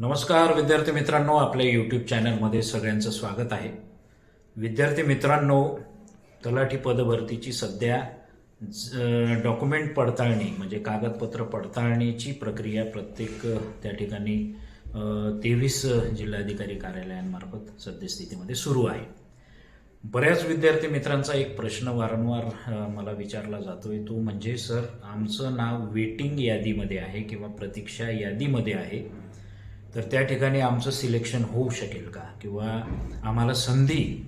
नमस्कार विद्यार्थी मित्रांनो आपल्या यूट्यूब चॅनलमध्ये सगळ्यांचं स्वागत आहे. विद्यार्थी मित्रांनो तलाठी पदभरतीची सध्या ज- डॉक्युमेंट पडताळणी म्हणजे कागदपत्र पडताळणीची प्रक्रिया प्रत्येक त्या ठिकाणी तेवीस जिल्हाधिकारी कार्यालयांमार्फत सद्यस्थितीमध्ये सुरू आहे. बऱ्याच विद्यार्थी मित्रांचा एक प्रश्न वारंवार मला विचारला जातोय. तो म्हणजे सर आमचं नाव वेटिंग यादीमध्ये आहे किंवा प्रतीक्षा यादीमध्ये आहे. तर त्या ठिकाणी आमचं सिलेक्शन होऊ शकेल का? किंवा आम्हाला संधी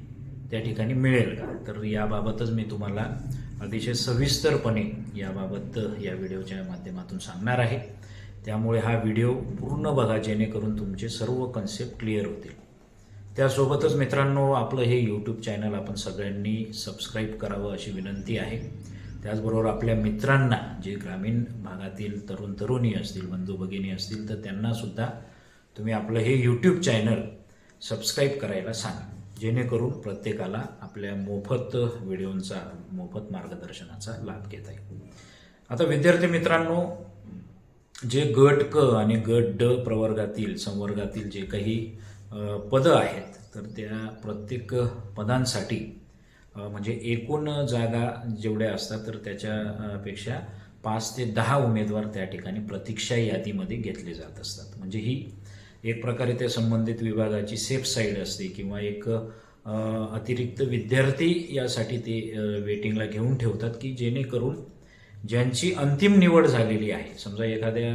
त्या ठिकाणी मिळेल का? तर याबाबतच मी तुम्हाला अतिशय सविस्तरपणे याबाबत या व्हिडिओच्या माध्यमातून सांगणार आहे. त्यामुळे हा व्हिडिओ पूर्ण बघा जेणेकरून तुमचे सर्व कन्सेप्ट क्लिअर होतील. त्यासोबतच मित्रांनो आपलं हे यूट्यूब चॅनल आपण सगळ्यांनी सबस्क्राईब करावं अशी विनंती आहे. त्याचबरोबर आपल्या मित्रांना जे ग्रामीण भागातील तरुण तरुणी असतील बंधू भगिनी असतील तर त्यांनासुद्धा तुम्ही आपलं हे यूट्यूब चॅनल सबस्क्राईब करायला सांगा. जेणेकरून प्रत्येकाला आपल्या मोफत व्हिडिओंचा मोफत मार्गदर्शनाचा लाभ घेता येईल. आता विद्यार्थी मित्रांनो जे गट क आणि गट ड प्रवर्गातील संवर्गातील जे काही पदं आहेत तर त्या प्रत्येक पदांसाठी म्हणजे एकूण जागा जेवढ्या असतात तर त्याच्यापेक्षा पाच ते दहा उमेदवार त्या ठिकाणी प्रतीक्षा यादीमध्ये घेतले जात असतात. म्हणजे ही एक प्रकारे त्या संबंधित विभागाची सेफ साईड असते किंवा एक अतिरिक्त विद्यार्थी यासाठी ते वेटिंगला घेऊन ठेवतात की जेणेकरून ज्यांची अंतिम निवड झालेली आहे समजा एखाद्या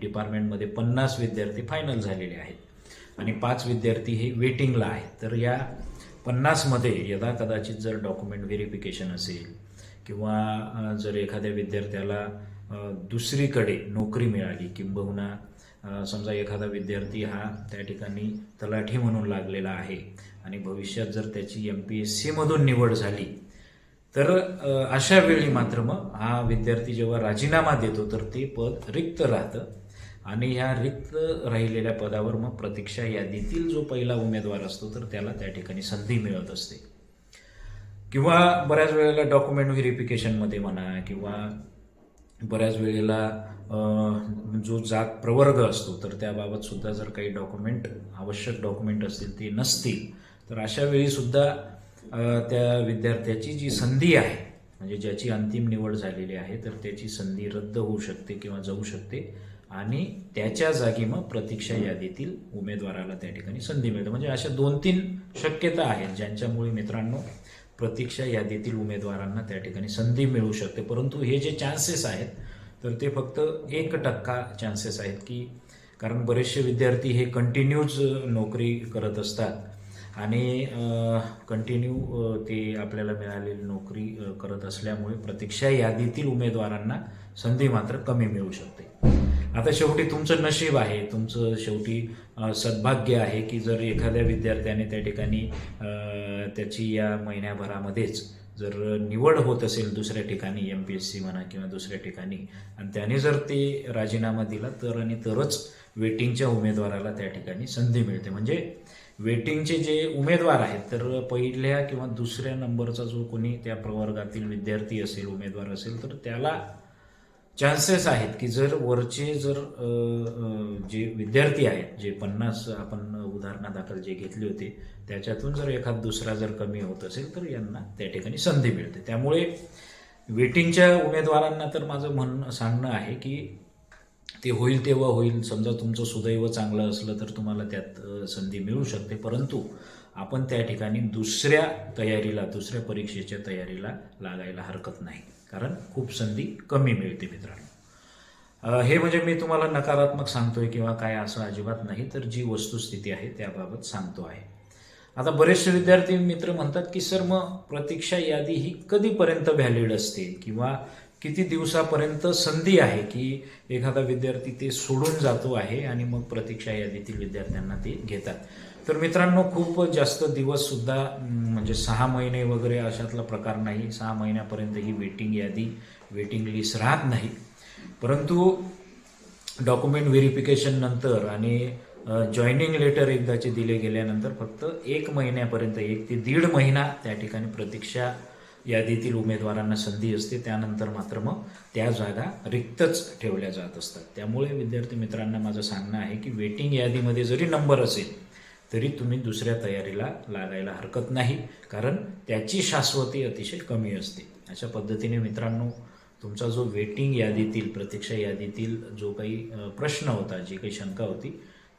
डिपार्टमेंटमध्ये पन्नास विद्यार्थी फायनल झालेले आहेत आणि पाच विद्यार्थी हे वेटिंगला आहेत तर या पन्नासमध्ये यदा कदाचित जर डॉक्युमेंट व्हेरिफिकेशन असेल किंवा जर एखाद्या विद्यार्थ्याला दुसरीकडे नोकरी मिळाली किंबहुना समजा एखादा विद्यार्थी हा त्या ठिकाणी तलाठी म्हणून लागलेला आहे आणि भविष्यात जर त्याची एम पी एस सीमधून निवड झाली तर अशा वेळी मात्र मग हा विद्यार्थी जेव्हा राजीनामा देतो तर ते पद रिक्त राहतं आणि ह्या रिक्त राहिलेल्या पदावर मग प्रतीक्षा यादीतील जो पहिला उमेदवार असतो तर त्याला त्या ठिकाणी संधी मिळत असते. किंवा बऱ्याच वेळेला डॉक्युमेंट व्हेरिफिकेशनमध्ये म्हणा किंवा बऱ्याच वेळेला जो जात प्रवर्ग असतो तर त्याबाबत सुद्धा जर काही डॉक्युमेंट आवश्यक डॉक्युमेंट असतील ते नसतील तर अशा वेळी सुद्धा अ, त्या विद्यार्थ्याची जी संधी आहे म्हणजे ज्याची अंतिम निवड झालेली आहे तर त्याची संधी रद्द होऊ शकते किंवा जाऊ शकते आणि त्याच्या जागी मग प्रतीक्षा यादीतील उमेदवाराला त्या ठिकाणी संधी मिळते. म्हणजे अशा दोन तीन शक्यता आहेत ज्यांच्यामुळे मित्रांनो प्रतीक्षा यादीतील उमेदवारांना त्या ठिकाणी संधी मिळू शकते. परंतु हे जे चान्सेस आहेत तर ते फक्त एक टक्का चान्सेस आहेत की कारण बरेचसे विद्यार्थी हे कंटिन्यूज नोकरी करत असतात आणि कंटिन्यू ते आपल्याला मिळालेली नोकरी करत असल्यामुळे प्रतीक्षा यादीतील उमेदवारांना संधी मात्र कमी मिळू शकते. आता शेवटी तुमचं नशीब आहे. तुमचं शेवटी सद्भाग्य आहे की जर एखाद्या विद्यार्थ्याने त्या ठिकाणी त्याची या महिन्याभरामध्येच जर निवड होत असेल दुसऱ्या ठिकाणी एम पी एस सी म्हणा किंवा दुसऱ्या ठिकाणी आणि त्याने जर ते राजीनामा दिला तर आणि तरच वेटिंगच्या उमेदवाराला त्या ठिकाणी संधी मिळते. म्हणजे वेटिंगचे जे उमेदवार आहेत तर पहिल्या किंवा दुसऱ्या नंबरचा जो कोणी त्या प्रवर्गातील विद्यार्थी असेल उमेदवार असेल तर त्याला चान्सेस आहेत की जर वरचे जर जे विद्यार्थी आहेत जे पन्नास आपण उदाहरणादाखल जे घेतले होते त्याच्यातून जर एखाद दुसरा जर कमी होत असेल तर यांना त्या ठिकाणी संधी मिळते. त्यामुळे वेटिंगच्या उमेदवारांना तर माझं म्हणणं सांगणं आहे की ते होईल तेव्हा होईल. समजा तुमचं सुदैव चांगलं असलं तर तुम्हाला त्यात संधी मिळू शकते. परंतु आपण त्या ठिकाणी दुसऱ्या तयारीला दुसऱ्या परीक्षेच्या तयारीला लागायला हरकत नाही. कारण खूप संधी कमी मिळते मित्रांनो. हे म्हणजे मी तुम्हाला नकारात्मक सांगतोय किंवा काय असं अजिबात नाही तर जी वस्तुस्थिती आहे त्याबाबत सांगतो आहे. आता बरेचसे विद्यार्थी मित्र म्हणतात की सर मग प्रतीक्षा यादी ही कधीपर्यंत व्हॅलिड असते किंवा किती दिवसापर्यंत संधी आहे की एखादा विद्यार्थी ते सोडून जातो आहे आणि मग प्रतीक्षा यादीतील विद्यार्थ्यांना ते घेतात? तर मित्रांनो खूप जास्त दिवससुद्धा म्हणजे सहा महिने वगैरे अशातला प्रकार नाही. सहा महिन्यापर्यंत ही वेटिंग यादी वेटिंग लिस्ट राहत नाही. परंतु डॉक्युमेंट व्हेरिफिकेशन नंतर आणि जॉईनिंग लेटर एकदाचे दिले गेल्यानंतर फक्त एक महिन्यापर्यंत एक ते दीड महिना त्या ठिकाणी प्रतीक्षा यादीतील उमेदवारांना संधी असते. त्यानंतर मात्र मग त्या जागा रिक्तच ठेवल्या जात असतात. त्यामुळे विद्यार्थी मित्रांना माझं सांगणं आहे की वेटिंग यादीमध्ये जरी नंबर असेल तरी तुम्ही दुसऱ्या तयारीला लागायला हरकत नाही कारण त्याची शाश्वती अतिशय कमी असते. अशा पद्धतीने मित्रांनो तुमचा जो वेटिंग यादीतील प्रतीक्षा यादीतील जो काही प्रश्न होता जी काही शंका होती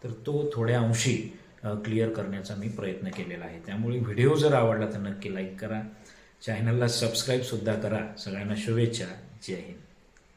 तर तो थोड्या अंशी क्लिअर करण्याचा मी प्रयत्न केलेला आहे. त्यामुळे व्हिडिओ जर आवडला तर नक्की लाईक करा. चॅनलला सबस्क्राईबसुद्धा करा. सगळ्यांना शुभेच्छा. जय हिंद.